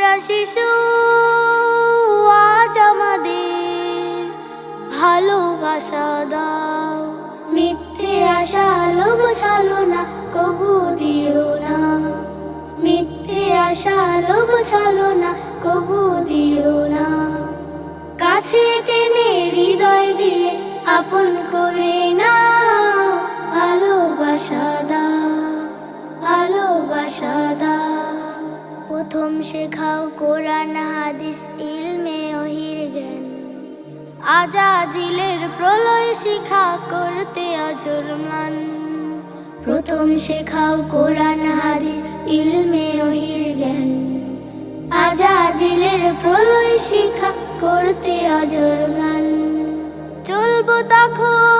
তোমরা শিশু, আজ আমাদের ভালোবাসা দাও। মিথ্যে আশা লোভ না কবু দিও না। মিথ্যে আশা লোভ না কবু দিও না। কাছে টেনে হৃদয় দিয়ে আপন করে না ভালোবাসা দাও ভালোবাসা দাও। শেখাও কোরআন, হাদিস, ইলমে ওহির জ্ঞান। আজাজিলের প্রলয় শিখা করতে অজর ম্লান। প্রথম শেখাও কোরআন, হাদিস, ইলমে ওহির জ্ঞান। আজাজিলের প্রলয় শিখা করতে অজর ম্লান। চলবো তখন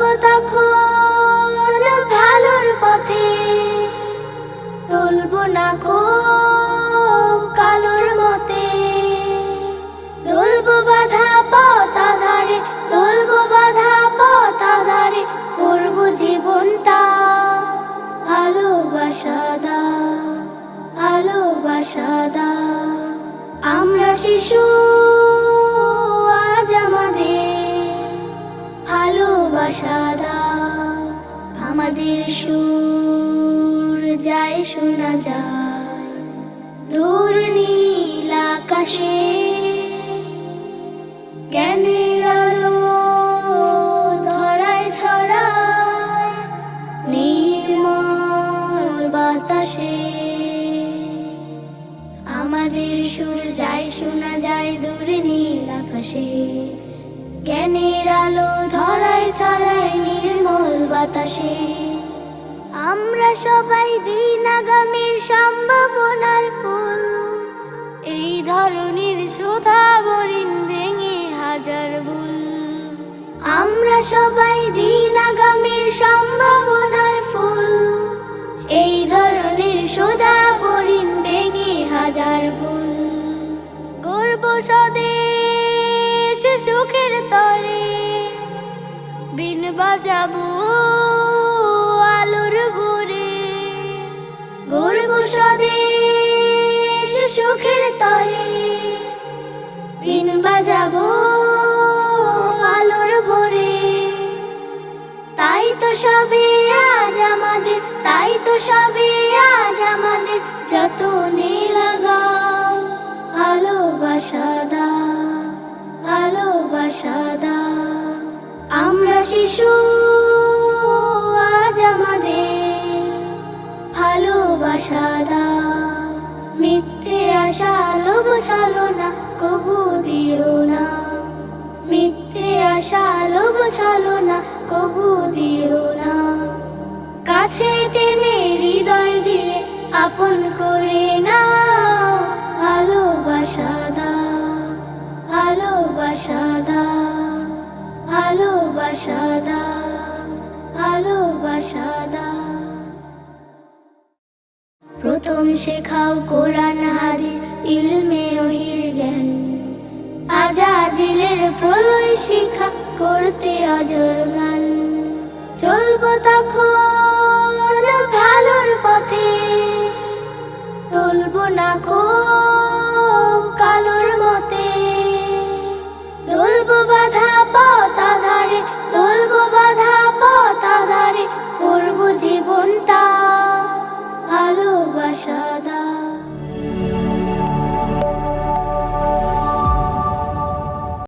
চলবো তখন ভালোর পথে। তুলবো না কো কালুর মতে। তুলবো বাধা পথ আধারে তুলবো বাধা পথ আধারে, করব জীবনটা ভালোবাসা দা ভালোবাসা দা। আমরা শিশু ভালোবাসা দা আমাদের সুর যায় শোনা যায়। দূর নীল আকাশে জ্ঞানের আলো ধরায় ছড়ায়, নির্মল বাতাসে। আমাদের সুর যায় শোনা যায় দূরে নীল আকাশে। জ্ঞানের আলো ধরাই ছড়াই নির্মল বাতাসে। আমরা সবাই দিন আগামীর সম্ভাবনার ফুল। এই ধরনের সুধা বরিন ভেঙে হাজার ভুল। আমরা সবাই দিন আগামীর সম্ভাবনার বাজাবো আলোর ভোরে। গর্ব স্বদেশ সুখের তরে। বিন বাজাবো আলোর ভোরে। তাই তো সবে আজ আমাদের, তাই তো সবে আজ আমাদের যত লাগাও। ভালোবাসা দা ভালোবাসা দা শিশু, আজ আমাদের ভালোবাসা দা মিথ্যে আশা লোভ ছালো না কবু দিও না। মিথ্যে আশা লোভ ছালো না কবু দিও না। কাছে টেনে হৃদয় দিয়ে আপন করে না ভালোবাসা দা ভালোবাসা দা প্রথম শেখাও কোরআন, হাদিস, ইলমে ওহির জ্ঞান। আজাজিলের প্রলয় শিখা করতে অজর গান চলবো তখন